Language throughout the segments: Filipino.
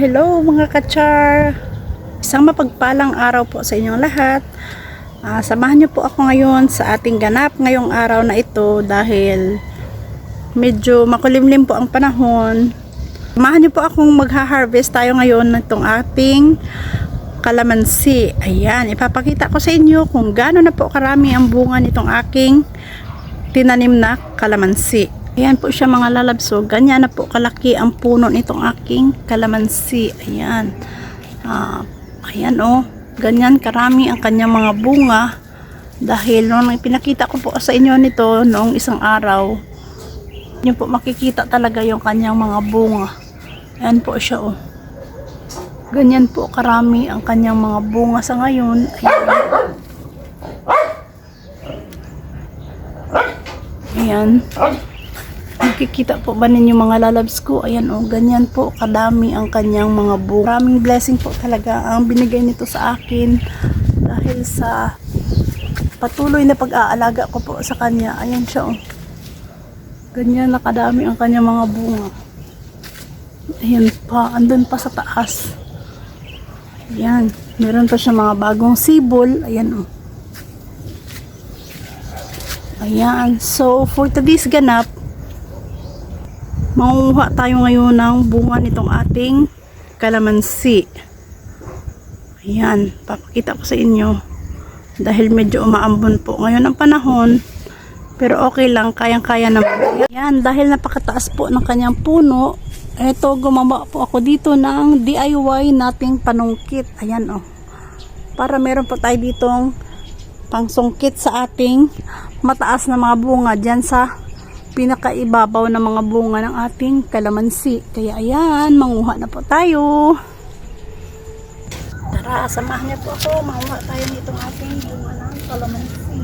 hello mga kachar. Isang mapagpalang araw po sa inyong lahat. Ah, samahan niyo po ako ngayon sa ating ganap ngayong araw na ito dahil medyo makulimlim po ang panahon. Samahan niyo po akong magha-harvest tayo ngayon nitong ating kalamansi. Ayan, ipapakita ko sa inyo kung gaano na po karami ang bunga nitong aking tinanim na kalamansi. Ayan po siya mga lalabso. Ganyan na po kalaki ang puno nitong aking kalamansi. Ayan. Ah, ayan oh. Ganyan karami ang kanyang mga bunga. Dahil nung pinakita ko po sa inyo nito noong isang araw, yun po makikita talaga yung kanyang mga bunga. Ayan po siya oh. Ganyan po karami ang kanyang mga bunga sa ngayon. Ayan. Ayan. Nakikita po ba ninyo mga lalabs ko? Ayan o, ganyan po kadami ang kanyang mga bunga. Maraming blessing po talaga ang binigay nito sa akin dahil sa patuloy na pag-aalaga ko po sa kanya. Ayan siya o. Ganyan na kadami ang kanyang mga bunga. Ayan pa, andun pa sa taas. Ayan, meron pa siya mga bagong sibol. Ayan o. Ayan, so for today's ganap, Mangunguha tayo ngayon ng bunga nitong ating kalamansi. Ayan, papakita ko sa inyo. Dahil medyo umaambon po ngayon ang panahon. Pero okay lang, kayang-kaya naman. Ayan, dahil napakataas po ng kanyang puno, eto gumawa po ako dito ng DIY nating panungkit. Ayan oh. Para meron po tayo ditong pangsungkit sa ating mataas na mga bunga dyan sa pinakaibabaw ng mga bunga ng ating kalamansi. Kaya ayan, manguha na po tayo. Tara, samahan niyo po ako. Manguha tayo nitong ating bunga ng kalamansi.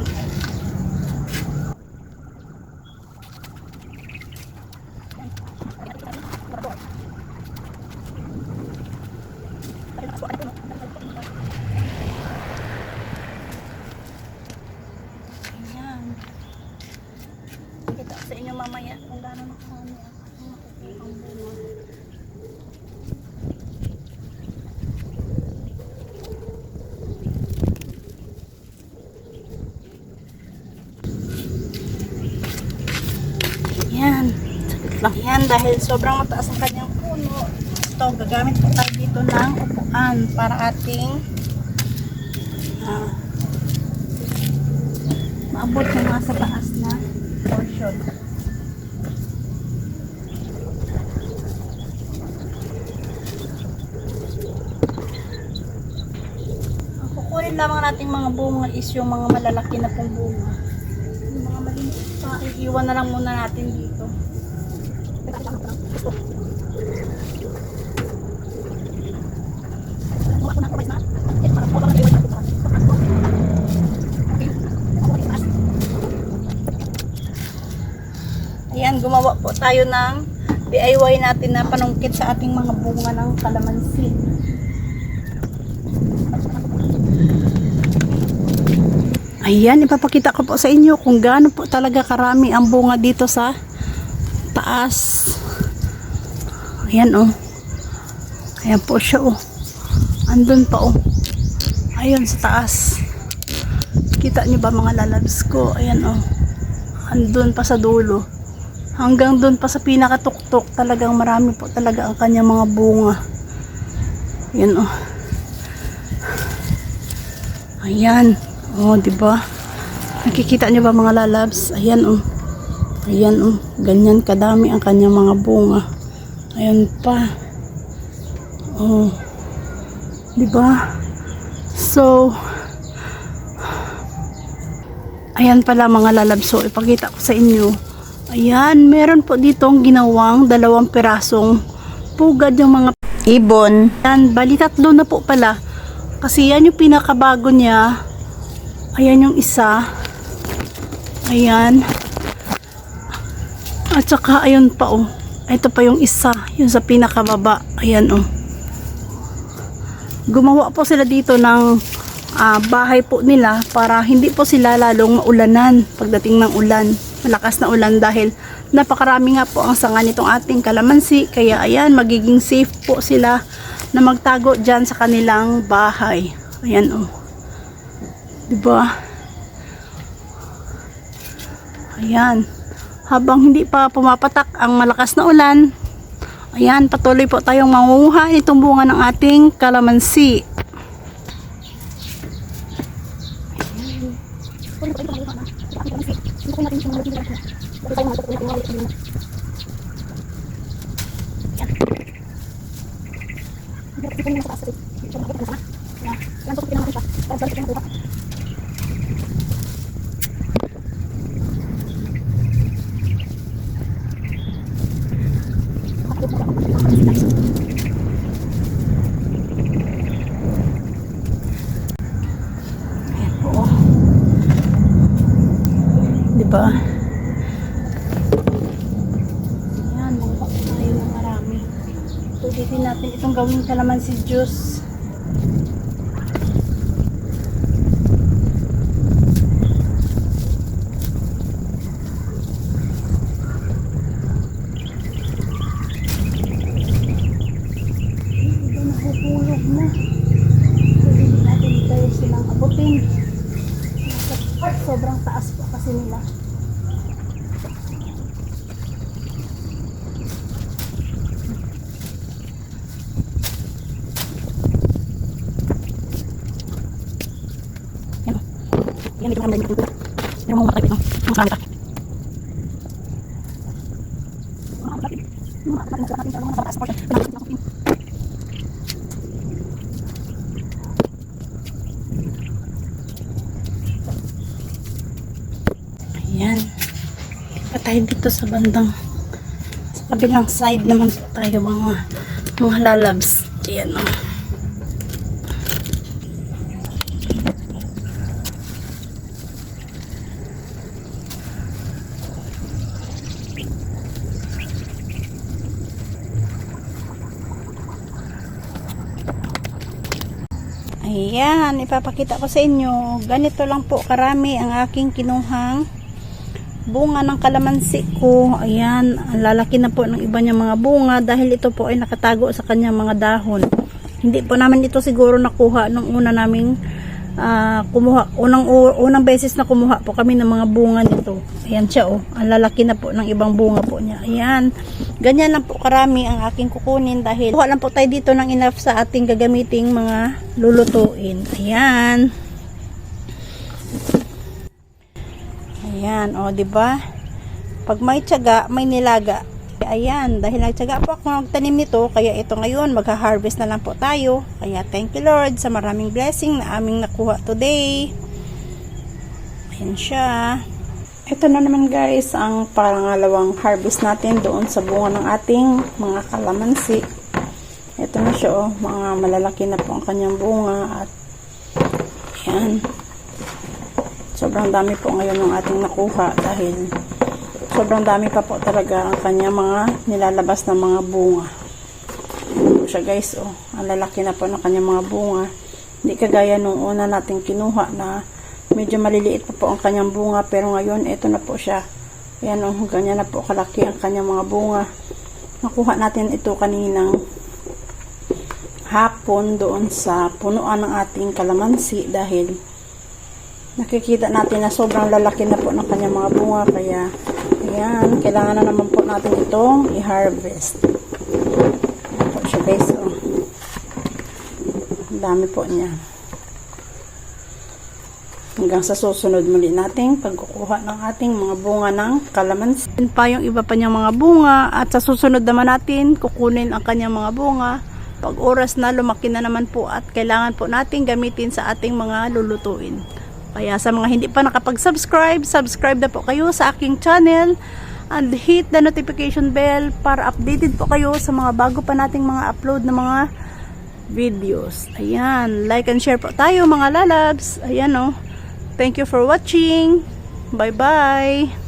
Ayan. Kita ko sa inyo mamaya kung gaano nakarami ang aking makukuha ang bunga. Yan. Sakit lang yan dahil sobrang mataas ang kanyang puno. Ito, gagamit po tayo dito ng upuan para ating ah, maabot yung mga sa taas na portion. Kukunin lamang nating mga bunga is yung mga malalaki na pong bunga. Iiwan na lang muna natin dito. Ayan, gumawa po tayo ng DIY natin na panungkit sa ating mga bunga ng kalamansi. Ayan, ipapakita ko po sa inyo kung gaano po talaga karami ang bunga dito sa taas. Ayan oh. Ayan po siya oh. Andun pa oh. Ayun sa taas. Kita niyo ba mga lalabs ko? Ayan oh. Andun pa sa dulo. Hanggang doon pa sa pinakatuktok, talagang marami po talaga ang kanyang mga bunga. Yan oh. Ayan. Oh, 'di ba? Nakikita niyo ba mga lalabs? Ayan oh. Ayan oh. Ganyan kadami ang kanyang mga bunga. Ayan pa. Oh. 'Di ba? So, Ayan pala mga lalabs. So, ipakita ko sa inyo. Ayan, meron po ditong ginawang dalawang pirasong pugad yung mga ibon. Yan, bali tatlo na po pala. Kasi yan yung pinakabago niya. Ayan yung isa. Ayan. At saka ayun pa oh. Ito pa yung isa. Yung sa pinakababa. Ayan oh. Gumawa po sila dito ng ah, bahay po nila para hindi po sila lalong maulanan pagdating ng ulan. malakas na ulan dahil napakarami nga po ang sanga nitong ating kalamansi. Kaya ayan, magiging safe po sila na magtago dyan sa kanilang bahay. Ayan oh. Diba? Ayan. Habang hindi pa pumapatak ang malakas na ulan, ayan, patuloy po tayong mangunguha itong bunga ng ating kalamansi. Ayan po. oh. Diba? Ayan, bangka tayo marami. Tulitin natin itong gawing kalamansi juice. Ito nahuhulog na. Tulitin natin tayo silang abutin. Sobrang taas po kasi nila. Yan. Yan, ito ang dito. Pero mga matakit ito. Mga marami pa. Mga sa ating. Ayan. Pa tayo dito sa bandang sa kabilang side naman tayo mga mga lalabs. Ayan o. Ayan, ipapakita ko sa inyo. Ganito lang po karami ang aking kinuhang bunga ng kalamansi ko. Ayan, lalaki na po ng iba niya mga bunga dahil ito po ay nakatago sa kanyang mga dahon. Hindi po namin ito siguro nakuha nung una naming ah, kumuha. Unang, unang beses na kumuha po kami ng mga bunga nito. Ayan siya oh. Ang lalaki na po ng ibang bunga po niya. Ayan. Ganyan lang po karami ang aking kukunin dahil kuha lang po tayo dito ng enough sa ating gagamiting mga lulutuin. Ayan. Ayan, o, di ba? Pag may tiyaga, may nilaga. Ayan, dahil nagtiyaga po ako magtanim nito, kaya ito ngayon, magha-harvest na lang po tayo. Kaya thank you Lord sa maraming blessing na aming nakuha today. Ayan siya. Ito na naman guys, ang pangalawang harvest natin doon sa bunga ng ating mga kalamansi. Ito na siya, oh, mga malalaki na po ang kanyang bunga at ayan. Sobrang dami po ngayon yung ating nakuha dahil sobrang dami pa po talaga ang kanya mga nilalabas na mga bunga. Po siya guys, oh. Ang lalaki na po ng kanya mga bunga. Hindi kagaya nung una natin kinuha na medyo maliliit pa po ang kanyang bunga pero ngayon ito na po siya. Ayan oh, ganyan na po kalaki ang kanyang mga bunga. Nakuha natin ito kaninang hapon doon sa punuan ng ating kalamansi dahil nakikita natin na sobrang lalaki na po ng kanyang mga bunga kaya ayan, kailangan na naman po natin itong i-harvest. Po siya guys oh. dami po niya. Hanggang sa susunod muli nating pagkukuha ng ating mga bunga ng kalamansi. Pa yung iba pa niyang mga bunga at sa susunod naman natin kukunin ang kanyang mga bunga. Pag oras na lumaki na naman po at kailangan po natin gamitin sa ating mga lulutuin kaya sa mga hindi pa nakapag-subscribe, subscribe na po kayo sa aking channel and hit the notification bell para updated po kayo sa mga bago pa nating mga upload na mga videos. Ayan, like and share po tayo mga lalabs. Ayan oh. Thank you for watching. Bye-bye.